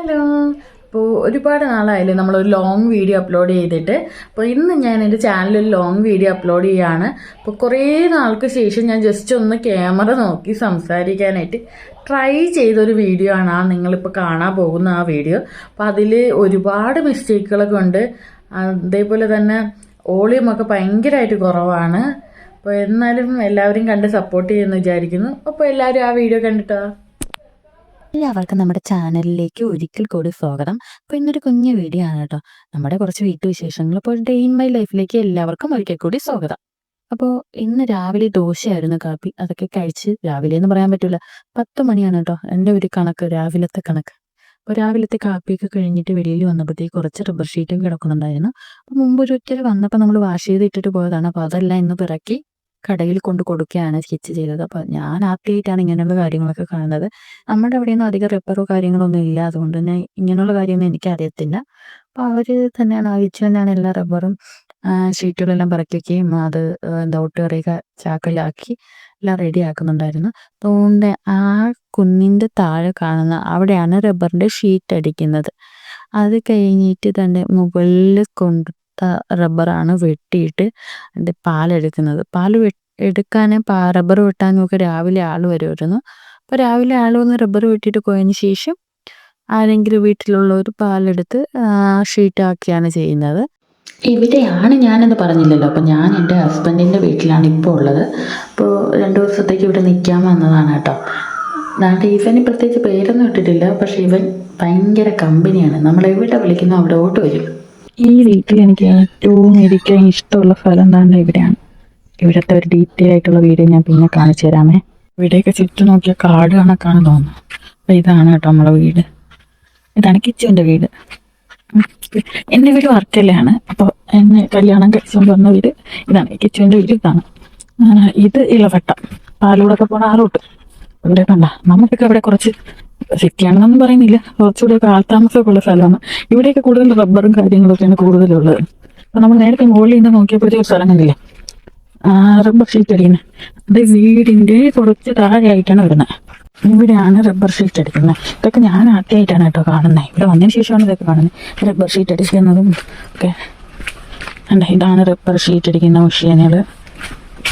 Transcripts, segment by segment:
Hello. അപ്പോൾ ഒരുപാട് നാളായില്ലേ നമ്മളൊരു ലോങ് വീഡിയോ അപ്ലോഡ് ചെയ്തിട്ട്. അപ്പോൾ ഇന്ന് ഞാൻ എന്റെ ചാനലിൽ ലോങ് വീഡിയോ അപ്ലോഡ് ചെയ്യുകയാണ് അപ്പോൾ കുറേ നാൾക്ക് ശേഷം ഞാൻ ജസ്റ്റ് ഒന്ന് ക്യാമറ നോക്കി സംസാരിക്കാനായിട്ട് ട്രൈ ചെയ്തൊരു വീഡിയോ ആണ് ആ നിങ്ങളിപ്പോൾ കാണാൻ പോകുന്ന ആ വീഡിയോ അപ്പോൾ അതിൽ ഒരുപാട് മിസ്റ്റേക്കുകളൊക്കെ ഉണ്ട്. അതേപോലെ തന്നെ വോളിയമൊക്കെ ഭയങ്കരമായിട്ട് കുറവാണ്. അപ്പോൾ എന്നാലും എല്ലാവരും കണ്ട് സപ്പോർട്ട് ചെയ്യുമെന്ന് വിചാരിക്കുന്നു. അപ്പോൾ എല്ലാവരും ആ വീഡിയോ കണ്ടിട്ടോ? എല്ലാവർക്കും നമ്മുടെ ചാനലിലേക്ക് ഒരിക്കൽ കൂടി സ്വാഗതം. അപ്പോൾ ഇന്നൊരു കുഞ്ഞു വീഡിയോ ആണ് കേട്ടോ. നമ്മുടെ കുറച്ച് വീട്ടുവിശേഷങ്ങൾ ഇപ്പോൾ ഡേ ഇൻ മൈ ലൈഫിലേക്ക് എല്ലാവർക്കും ഒരിക്കൽ കൂടി സ്വാഗതം. അപ്പോൾ ഇന്ന് രാവിലെ ദോശയായിരുന്നു കാപ്പി. അതൊക്കെ കഴിച്ച് രാവിലെ എന്ന് പറയാൻ പറ്റില്ല പത്ത് മണിയാണ് കേട്ടോ. എന്റെ ഒരു കണക്ക് രാവിലത്തെ കണക്ക്. അപ്പോൾ രാവിലത്തെ കാപ്പിയൊക്കെ കഴിഞ്ഞിട്ട് വെളിയിൽ വന്നപ്പോഴത്തേക്ക് കുറച്ച് റബ്ബർ ഷീറ്റും കിടക്കുന്നുണ്ടായിരുന്നു. അപ്പോൾ മുമ്പ് ഒരു ഒറ്റ വന്നപ്പോൾ നമ്മൾ വാഷ് ചെയ്ത് ഇട്ടിട്ട് പോയതാണ്. അപ്പോൾ അതെല്ലാം ഇന്ന് പിറക്കി. കടയിൽ കൊണ്ട് കൊടുക്കുകയാണ് സ്റ്റിച്ച് ചെയ്തത്. അപ്പോൾ ഞാൻ ആദ്യമായിട്ടാണ് ഇങ്ങനെയുള്ള കാര്യങ്ങളൊക്കെ കാണുന്നത്. നമ്മുടെ അവിടെയൊന്നും അധികം റിപ്പറോ കാര്യങ്ങളൊന്നും ഇല്ല. അതുകൊണ്ട് തന്നെ ഇങ്ങനെയുള്ള കാര്യമൊന്നും എനിക്കറിയത്തില്ല അപ്പോൾ അവർ തന്നെയാണ് അറിയിച്ചു തന്നെയാണ് എല്ലാ റബ്ബറും ഷീറ്റുകളെല്ലാം പറക്കി വയ്ക്കുകയും അത് എന്താ ഒട്ടുകറിയൊക്കെ ചാക്കിലാക്കി എല്ലാം റെഡി ആക്കുന്നുണ്ടായിരുന്നു അതുകൊണ്ട് ആ കുന്നിന്റെ താഴെ കാണുന്ന അവിടെയാണ് റബ്ബറിന്റെ ഷീറ്റ് അടിക്കുന്നത്. അത് കഴിഞ്ഞിട്ട് തന്നെ മുകളിൽ കൊണ്ടുത്ത റബ്ബറാണ് വെട്ടിയിട്ട് അതിന്റെ പാലെടുക്കുന്നത്. പാൽ എടുക്കാൻ പാ റബ്ബർ വെട്ടാനും രാവിലെ ആൾ വരുമായിരുന്നു അപ്പോൾ രാവിലെ ആൾ വന്ന് റബ്ബർ വെട്ടിയിട്ട് പോയതിന് ശേഷം ആരെങ്കിലും വീട്ടിലുള്ളവർ പാലെടുത്ത് ഷീറ്റാക്കിയാണ് ചെയ്യുന്നത്. ഇവിടെയാണ് ഞാനെന്ന് പറഞ്ഞില്ലല്ലോ. അപ്പോൾ ഞാൻ എന്റെ ഹസ്ബൻഡിന്റെ വീട്ടിലാണ് ഇപ്പോൾ ഉള്ളത്. അപ്പോൾ രണ്ട് ദിവസത്തേക്ക് ഇവിടെ നിൽക്കാൻ വന്നതാണ് കേട്ടോ. അതാണ്ട് ഇവന് പ്രത്യേകിച്ച് പേരൊന്നും ഇട്ടിട്ടില്ല. പക്ഷേ ഇവൻ ഭയങ്കര കമ്പനിയാണ്. നമ്മൾ എവിടെ വിളിക്കുന്നോ അവിടോട്ട് വരും ഈ വീട്ടിൽ എനിക്ക് ഏറ്റവും ഇരിക്കാൻ ഇഷ്ടമുള്ള സ്ഥലം തന്നെ ഇവിടെയാണ്. ഇവിടുത്തെ ഒരു ഡീറ്റെയിൽ ആയിട്ടുള്ള വീഡിയോ ഞാൻ പിന്നെ കാണിച്ചു തരാമേ. ഇവിടെയൊക്കെ ചുറ്റും നോക്കിയ കാട് കണക്കാണ് തോന്നുന്നത് അപ്പൊ ഇതാണ് കേട്ടോ നമ്മളെ വീട്. ഇതാണ് കിച്ചുവിന്റെ വീട്. എന്റെ വീട് വർക്കലയാണ് അപ്പോൾ എന്നെ കല്യാണം കഴിച്ചുകൊണ്ട് വന്ന വീട് ഇതാണ്. കിച്ചുവിന്റെ വീട് ഇതാണ്. ഇത് ഇളവട്ടം. പാലൂടൊക്കെ പോണ ആ റൂട്ട്. ഇവിടെ കണ്ട നമുക്കൊക്കെ ഇവിടെ കുറച്ച് സിറ്റിയാണെന്നൊന്നും പറയുന്നില്ല. കുറച്ചുകൂടെ കാലതാമസമൊക്കെ ഉള്ള സ്ഥലമാണ്. ഇവിടെയൊക്കെ കൂടുതൽ റബ്ബറും കാര്യങ്ങളൊക്കെയാണ് കൂടുതലുള്ളത്. അപ്പൊ നമ്മൾ നേരത്തെ മുകളിൽ നിന്ന് നോക്കിയപ്പോഴത്തെ ഒരു സ്ഥലം കണ്ടില്ലേ റബ്ബർ ഷീറ്റ് അടിക്കുന്നത് അത് വീടിന്റെ കുറച്ച് താഴെയായിട്ടാണ് വരുന്നത്. ഇവിടെയാണ് റബ്ബർ ഷീറ്റ് അടിക്കുന്നത്. ഇതൊക്കെ ഞാൻ ആദ്യമായിട്ടാണ് കേട്ടോ കാണുന്നത്. ഇവിടെ വന്നതിന് ശേഷമാണ് ഇതൊക്കെ കാണുന്നത്. റബ്ബർ ഷീറ്റ് അടിക്കുന്നതും ഒക്കെ. ഇതാണ് റബ്ബർ ഷീറ്റ് അടിക്കുന്ന മെഷീനുകൾ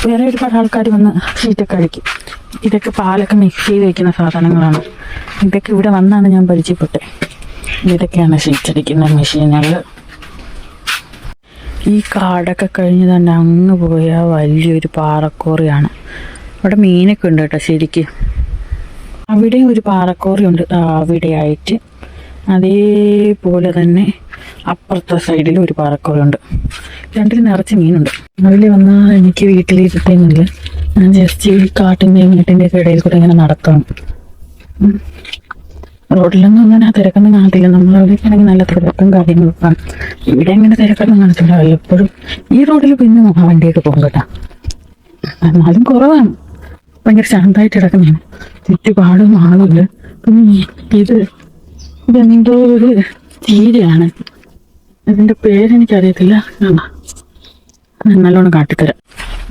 വേറെ ഒരുപാട് ആൾക്കാർ വന്ന് ഷീറ്റൊക്കെ അടിക്കും ഇതൊക്കെ പാലൊക്കെ മിക്സ് ചെയ്ത് വെക്കുന്ന സാധനങ്ങളാണ്. ഇതൊക്കെ ഇവിടെ വന്നാണ് ഞാൻ പരിചയപ്പെട്ടത്. ഇതൊക്കെയാണ് ഷീറ്റ് അടിക്കുന്ന മെഷീനുകൾ. ഈ കാടൊക്കെ കഴിഞ്ഞ് തന്നെ അങ്ങ് പോയ വലിയൊരു പാറക്കോറിയാണ്. അവിടെ മീനൊക്കെ ഉണ്ട് കേട്ടോ ശരിക്ക്. അവിടെ ഒരു പാറക്കോറി ഉണ്ട്. അവിടെയായിട്ട് അതേപോലെ തന്നെ അപ്പുറത്തെ സൈഡിൽ ഒരു പാറക്കോറി ഉണ്ട്. രണ്ടിൽ നിറച്ച് മീനുണ്ട്. രാവിലെ വന്നാൽ എനിക്ക് വീട്ടിലിരുത്തേന്നില്ല ഞാൻ ജസ്റ്റ് ഈ കാട്ടിന്റെയും വീട്ടിന്റെ ഒക്കെ ഇടയിൽ കൂടെ ഇങ്ങനെ നടക്കണം. ഉം. റോഡിലൊന്നും അങ്ങനെ തിരക്കൊന്നും കാണത്തില്ല. നമ്മളവിടേക്കാണെങ്കിൽ നല്ല തിരക്കും കാര്യങ്ങളൊക്കെ. ഇവിടെ അങ്ങനെ തിരക്കൊന്നും കാണത്തില്ല. എപ്പോഴും ഈ റോഡിൽ പിന്നെ ആ വണ്ടിയൊക്കെ പോകും കേട്ടോ. എന്നാലും കുറവാണ്. ഭയങ്കര ശാന്തമായിട്ട് കിടക്കുന്നതാണ്. ചുറ്റുപാടും ആളുണ്ട് പിന്നെ ഇത് ഇതെന്തോ ഒരു ചീരയാണ് ഇതിന്റെ പേരെനിക്കറിയത്തില്ല. കാണാം നല്ലോണം കാട്ടിത്തരാം.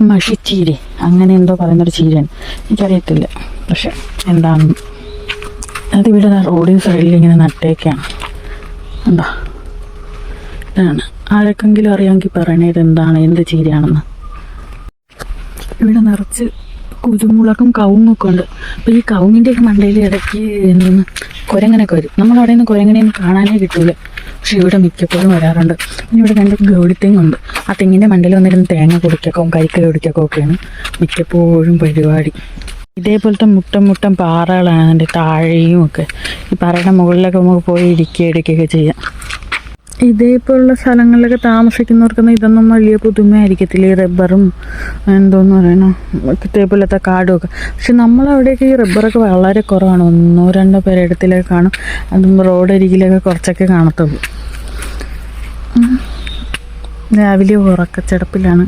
മഷിച്ചീര അങ്ങനെ എന്തോ പറയുന്നൊരു ചീരയാണ്. എനിക്കറിയത്തില്ല. പക്ഷെ എന്താണെന്ന് അതിവിടെ ഇവിടെ റോഡിന് സൈഡിൽ ഇങ്ങനെ നട്ടേക്കാണ്. എന്താ ഇതാണ്. ആരൊക്കെങ്കിലും അറിയാമെങ്കിൽ പറയണേ ഇത് എന്താണ് എന്ത് ചീരയാണെന്ന്. ഇവിടെ നിറച്ച് കുരുമുളകും കവുങ്ങൊക്കെ ഉണ്ട്. അപ്പോൾ ഈ കവുങ്ങിന്റെ ഒക്കെ മണ്ടയിൽ ഇടയ്ക്ക് എന്തെന്ന്? കുരങ്ങനൊക്കെ വരും. നമ്മളവിടെ നിന്ന് കുരങ്ങനെയൊന്നും കാണാനേ കിട്ടൂല. പക്ഷെ ഇവിടെ മിക്കപ്പോഴും വരാറുണ്ട്. പിന്നെ ഇവിടെ രണ്ട് ഗൗഡിത്തെങ്ങുണ്ട് ആ തെങ്ങിന്റെ മണ്ടയിൽ വന്നിരുന്ന് തേങ്ങ കുടിക്കക്കോ കൈക്കൈ കുടിക്കക്കോ ഒക്കെയാണ് മിക്കപ്പോഴും പരിപാടി. ഇതേപോലത്തെ മുട്ടം മുട്ടം പാറകളാണ് അതിന്റെ താഴെയും ഒക്കെ. ഈ പാറയുടെ മുകളിലൊക്കെ നമുക്ക് പോയി ഇരിക്കുക എടുക്കുകയൊക്കെ ചെയ്യാം. ഇതേപോലുള്ള സ്ഥലങ്ങളിലൊക്കെ താമസിക്കുന്നവർക്കൊന്നും ഇതൊന്നും വലിയ പുതുമയായിരിക്കത്തില്ല? ഈ റബ്ബറും എന്തോന്ന് പറയണോ ഇതേപോലത്തെ കാടും ഒക്കെ പക്ഷെ നമ്മളവിടെയൊക്കെ ഈ റബ്ബറൊക്കെ വളരെ കുറവാണ്. ഒന്നോ രണ്ടോ പേരിടത്തിലൊക്കെ കാണും അതും റോഡരികിലൊക്കെ കുറച്ചൊക്കെ കാണത്തുള്ളൂ. രാവിലെ ഉറക്കച്ചടപ്പിലാണ്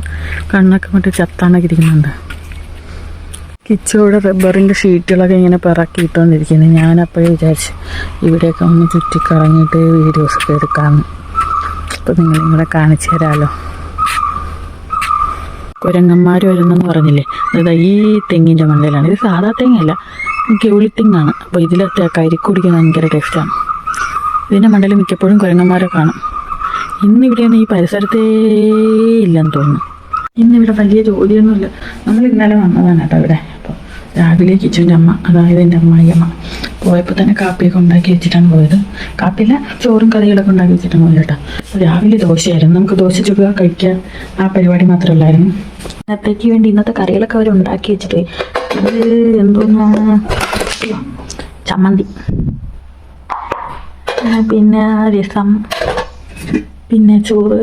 കണ്ണൊക്കെ മറ്റേ ചത്താണൊക്കെ ഇരിക്കുന്നുണ്ട്. കിച്ചോടെ റബ്ബറിന്റെ ഷീറ്റുകളൊക്കെ ഇങ്ങനെ പിറക്കിയിട്ടുകൊണ്ടിരിക്കുന്നത് ഞാനപ്പോഴേ വിചാരിച്ചു ഇവിടെയൊക്കെ ഒന്ന് ചുറ്റിക്കറങ്ങിയിട്ട് വീഡിയോസൊക്കെ എടുക്കാമെന്ന് അപ്പോൾ നിങ്ങൾ നിങ്ങളെ കാണിച്ചു തരാമല്ലോ കുരങ്ങന്മാർ വരുന്നെന്ന് പറഞ്ഞില്ലേ? അതായത് ഈ തെങ്ങിന്റെ മണ്ടയിലാണ്. ഇത് സാധാ തെങ്ങല്ല ഗൗളി തെങ്ങാണ് അപ്പോൾ ഇതിലത്തെ കരിക്ക് കുടിക്കാൻ ഭയങ്കര ടേസ്റ്റാണ് ഇതിന്റെ മണ്ടയിൽ മിക്കപ്പോഴും കുരങ്ങന്മാരെ കാണും. ഇന്നിവിടെയൊന്നും ഈ പരിസരത്തേ ഇല്ലെന്ന് തോന്നുന്നു. ഇന്നിവിടെ വലിയ ജോലിയൊന്നുമില്ല. നമ്മൾ ഇന്നലെ വന്നതാണ് കേട്ടോ ഇവിടെ. അപ്പോൾ രാവിലെ കിച്ചന്റെ അമ്മ അതായത് എന്റെ അമ്മായിയമ്മ. പോയപ്പോൾ തന്നെ കാപ്പിയൊക്കെ ഉണ്ടാക്കി വെച്ചിട്ടാണ് പോയത്. കാപ്പിയില്ല ചോറും കറികളൊക്കെ ഉണ്ടാക്കി വെച്ചിട്ടാണ് പോയത് കേട്ടോ. രാവിലെ ദോശയായിരുന്നു. നമുക്ക് ദോശ ചുടുക കഴിക്കുക ആ പരിപാടി മാത്രമല്ലായിരുന്നു. ഇന്നത്തേക്ക് വേണ്ടി ഇന്നത്തെ കറികളൊക്കെ അവർ ഉണ്ടാക്കി വെച്ചിട്ട്. ഇത് എന്തോന്നാണ് ചമ്മന്തി. പിന്നെ രസം. പിന്നെ ചോറ്.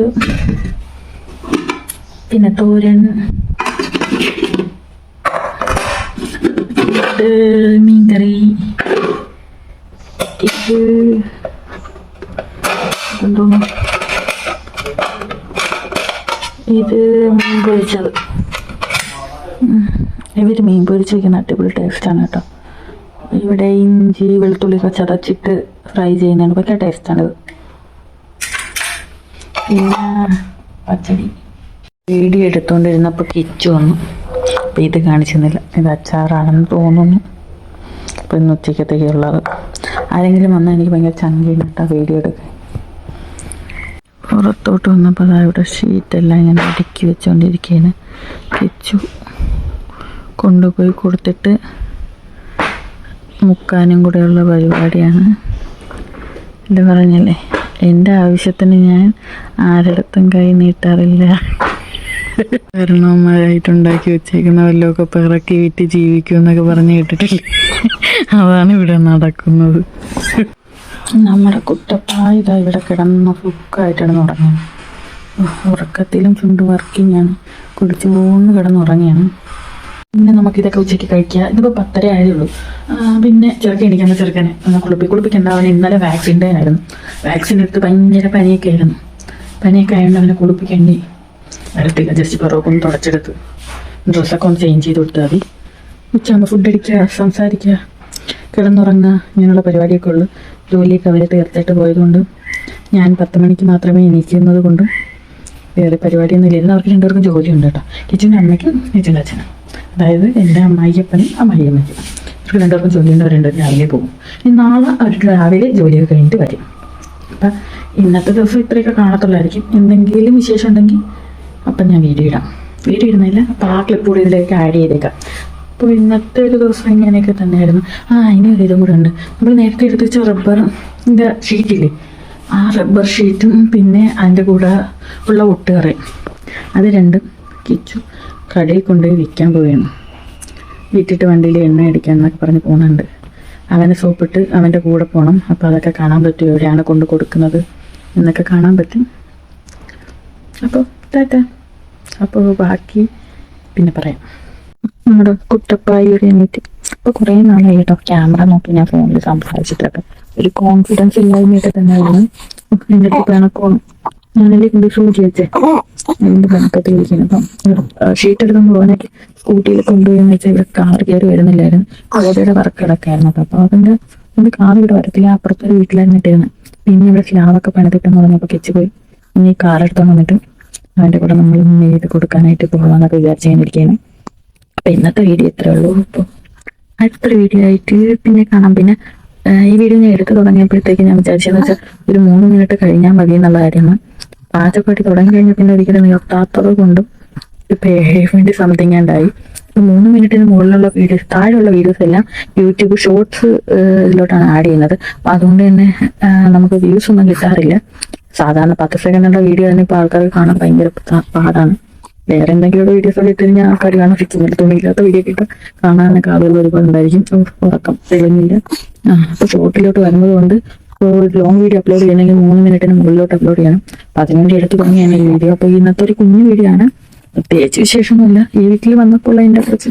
പിന്നെ തോരൻ. മീൻകറി. ഇത് എന്തോന്നു ഇത് മീൻ ഇവർ മീൻ പൊരിച്ച് വയ്ക്കുന്ന അടിപൊളി ടേസ്റ്റാണ് കേട്ടോ. ഇവിടെ ഇഞ്ചി വെളുത്തുള്ളിയൊക്കെ ചതച്ചിട്ട് ഫ്രൈ ചെയ്യുന്നതാണ്. ഭയങ്കര ടേസ്റ്റാണിത് പിന്നെ പച്ചടി. വീഡിയോ എടുത്തുകൊണ്ടിരുന്നപ്പോൾ കിച്ചു വന്നു. അപ്പം ഇത് കാണിച്ചെന്നില്ല ഇത് അച്ചാറാണെന്ന് തോന്നുന്നു. അപ്പം ഇന്ന് ഉച്ചക്കത്തേക്കുള്ളത്. ആരെങ്കിലും വന്നാൽ എനിക്ക് ഭയങ്കര ചങ്കിയാണ് കേട്ടോ വീഡിയോ എടുക്കാൻ. പുറത്തോട്ട് വന്നപ്പോൾ അവിടെ ഷീറ്റെല്ലാം ഇങ്ങനെ അടുക്കി വെച്ചുകൊണ്ടിരിക്കുകയാണ് കിച്ചു കൊണ്ടുപോയി കൊടുത്തിട്ട് മുക്കാനും കൂടെയുള്ള പരിപാടിയാണ്. എന്താ പറഞ്ഞല്ലേ? എന്റെ ആവശ്യത്തിന് ഞാൻ ആരിടത്തും കൈ നീട്ടാറില്ല. കാരണവന്മാരായിട്ടുണ്ടാക്കി വെച്ചേക്കുന്ന വല്ലതൊക്കെ പിറക്കി വിറ്റ് ജീവിക്കും എന്നൊക്കെ പറഞ്ഞ് കേട്ടിട്ടില്ലേ? അതാണ് ഇവിടെ നടക്കുന്നത്. നമ്മുടെ കുട്ടപ്പ ഇതാ ഇവിടെ കിടന്ന ഫുക്കായിട്ടാണ് ഉറങ്ങുന്നത്. ഉറക്കത്തിലും ചുണ്ട് വർക്കിംഗ് ആണ്. കുടിച്ചു പോകുന്നു കിടന്നുറങ്ങിയാണ് പിന്നെ നമുക്ക് ഇതൊക്കെ ഉച്ചയ്ക്ക് കഴിക്കാം. ഇതിപ്പോൾ പത്തര ഉള്ളൂ പിന്നെ ചെറുക്കൻ ഇടിക്കുന്ന ചെറുക്കനെ കുളിപ്പി കുളിപ്പിക്കേണ്ട അവൻ ഇന്നലെ വാക്സിന്റെ ആയിരുന്നു. വാക്സിൻ എടുത്ത് ഭയങ്കര പനിയൊക്കെ ആയിരുന്നു. പനിയൊക്കെ ആയതുകൊണ്ട് അവനെ കുളിപ്പിക്കേണ്ടി വരത്തില്ല ജസ്റ്റ് പുറമൊക്കെ ഒന്ന് തുടച്ചെടുത്ത് ഡ്രസ്സൊക്കെ ഒന്ന് ചേഞ്ച് ചെയ്ത് കൊടുത്താൽ മതി. ഉച്ചയാകുമ്പോൾ ഫുഡ് അടിക്കുക സംസാരിക്കുക കിടന്നുറങ്ങുക ഇങ്ങനെയുള്ള പരിപാടിയൊക്കെ ഉള്ളു. ജോലിയൊക്കെ അവർ തീർച്ചയായിട്ട് പോയതുകൊണ്ട് ഞാൻ പത്ത് മണിക്ക് മാത്രമേ എണീക്കുന്നത് കൊണ്ടും വേറെ പരിപാടിയൊന്നും ഇല്ല. അവർക്ക് രണ്ടുപേർക്കും ജോലിയുണ്ട് കേട്ടോ. കിച്ചന്റെ അമ്മയ്ക്കും കിച്ചന്റെ അച്ഛനും. അതായത് എന്റെ അമ്മായിയപ്പനും അമ്മായിയമ്മയ്ക്കും. ഇവർക്ക് രണ്ടുപേർക്കും ജോലിയുണ്ട് അവർ രണ്ടുപേരും രാവിലെ പോകും. ഇനി നാളെ അവർ രാവിലെ ജോലിയൊക്കെ കഴിഞ്ഞിട്ട് വരും. അപ്പം ഇന്നത്തെ ദിവസം ഇത്രയൊക്കെ കാണത്തുള്ളായിരിക്കും. എന്തെങ്കിലും വിശേഷം ഉണ്ടെങ്കിൽ അപ്പം ഞാൻ വീഡിയോ ഇടാം. വീഡിയോ ഇടുന്നില്ല അപ്പോൾ ആ ക്ലിപ്പ് കൂടി ഇതിലേക്ക് ആഡ് ചെയ്തേക്കാം. അപ്പോൾ ഇന്നത്തെ ഒരു ദിവസം ഇങ്ങനെയൊക്കെ തന്നെയായിരുന്നു. ആ ഇനി ഒരു ഇതും കൂടെ ഉണ്ട്. നമ്മൾ നേരത്തെ എടുത്ത് വെച്ച ഇതിന്റെ ഷീറ്റില്ലേ ആ റബ്ബർ ഷീറ്റും പിന്നെ അതിന്റെ കൂടെ ഉള്ള ഒട്ടുകറയും അത് രണ്ടും കിച്ചു കടയിൽ കൊണ്ടുപോയി വിൽക്കാൻ പോവുകയാണ്. വിറ്റിട്ട് വണ്ടിയിൽ എണ്ണ അടിക്കാൻ എന്നൊക്കെ പറഞ്ഞ് പോകുന്നുണ്ട് അവനെ സോപ്പിട്ട് അവന്റെ കൂടെ പോകണം അപ്പോൾ അതൊക്കെ കാണാൻ പറ്റും എവിടെയാണ് കൊണ്ട് കൊടുക്കുന്നത്? എന്നൊക്കെ കാണാൻ പറ്റും. അപ്പോൾ ടാറ്റ. അപ്പോൾ ബാക്കി പിന്നെ പറയാം. നമ്മുടെ കുട്ടപ്പായി ഒരു എനിക്ക് ഇപ്പൊ കുറേ നാളായി കേട്ടോ ക്യാമറ നോക്കി ഞാൻ ഫോണിൽ സംസാരിച്ചിട്ടൊക്കെ. ഒരു കോൺഫിഡൻസ് ഇല്ലായ്മയൊക്കെ തന്നെയായിരുന്നു എന്റെ അടുത്ത് ഞാനല്ലേ കൊണ്ട് ഷൂട്ട് വെച്ചേ? എന്റെ പിണക്കത്തിൽ ഇരിക്കുന്നു. അപ്പം ഷീറ്റ് എടുക്കാൻ പോകാനൊക്കെ സ്കൂട്ടിയിൽ കൊണ്ടുപോയെന്ന് വെച്ചാൽ ഇവിടെ കാർ കയറി വരുന്നില്ലായിരുന്നു. കോടയുടെ വർക്കുകളൊക്കെ ആയിരുന്നു. അപ്പൊ അപ്പോൾ അതിന്റെ എന്റെ കാർ ഇവിടെ വരത്തില്ല. അപ്പുറത്തെ വീട്ടിലായിരുന്നു ഇട്ടിരുന്നത് പിന്നെ ഇവിടെ സ്ലാവൊക്കെ പണിതിട്ടെന്ന് പറഞ്ഞപ്പോൾ കെച്ച് പോയി. ഇനി കാർ എടുത്തോണ്ട് വന്നിട്ട് അവന്റെ കൂടെ നമ്മൾ ചെയ്ത് കൊടുക്കാനായിട്ട് പോകാമെന്നൊക്കെ വിചാരിച്ചിരിക്കുകയാണ്. അപ്പൊ ഇന്നത്തെ വീഡിയോ ഇത്രേ ഉള്ളൂ. അപ്പോൾ അടുത്ത വീഡിയോ ആയിട്ട് പിന്നെ കാണാം. പിന്നെ ഈ വീഡിയോ ഞാൻ എടുത്തു തുടങ്ങിയപ്പോഴത്തേക്ക് ഞാൻ വിചാരിച്ചതെന്ന് വെച്ചാൽ ഒരു മൂന്ന് മിനിറ്റ് കഴിഞ്ഞാൽ മതി എന്നുള്ള കാര്യമാണ്. പാചകമായിട്ട് തുടങ്ങി കഴിഞ്ഞാൽ പിന്നെ ഒരിക്കലും നിർത്താത്തത് കൊണ്ടും ഇപ്പം ഏഴ് മിനിറ്റ് സംതിങ് ഉണ്ടായി മൂന്ന് മിനിറ്റിന് മുകളിലുള്ള വീഡിയോസ് താഴെയുള്ള വീഡിയോസ് എല്ലാം യൂട്യൂബ് ഷോർട്സ് ഇതിലോട്ടാണ് ആഡ് ചെയ്യുന്നത്. അപ്പൊ അതുകൊണ്ട് തന്നെ നമുക്ക് വ്യൂസ് ഒന്നും കിട്ടാറില്ല. സാധാരണ പത്ത് സെക്കൻഡുള്ള വീഡിയോ തന്നെ ഇപ്പോൾ ആൾക്കാർ കാണാൻ ഭയങ്കര പാടാണ്. വേറെ എന്തെങ്കിലും വീഡിയോസ് ഒക്കെ ഇട്ട് കഴിഞ്ഞാൽ ആൾക്കാർ കാണാൻ ഫിക്കുന്നില്ല തുണിയില്ലാത്ത വീഡിയോ ഒക്കെ ഇട്ട് കാണാനൊക്കെ ആളുകൾ ഒരുപാട് ഉണ്ടായിരിക്കും. ഉറക്കം തെളിഞ്ഞില്ല. അപ്പോൾ അപ്പൊ ഷോർട്ടിലോട്ട് വരുന്നത് കൊണ്ട് ഒരു ലോങ് വീഡിയോ അപ്ലോഡ് ചെയ്യണമെങ്കിൽ മൂന്ന് മിനിറ്റിന് മുകളിലോട്ട് അപ്ലോഡ് ചെയ്യണം. അപ്പൊ അതിനുവേണ്ടി എടുത്ത് തുടങ്ങിയാണ് ഈ വീഡിയോ അപ്പൊ ഇന്നത്തെ ഒരു കുഞ്ഞു വീഡിയോ ആണ്. പ്രത്യേകിച്ച് വിശേഷമൊന്നുമില്ല. ഈ വീട്ടിൽ വന്നപ്പോൾ അതിന്റെ കുറച്ച്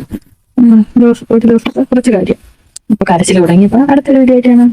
ഒരു ദിവസത്തെ കുറച്ച് കാര്യം. അപ്പൊ കരച്ചിൽ തുടങ്ങിയപ്പോൾ അടുത്തൊരു വീഡിയോ ആയിട്ടാണ്.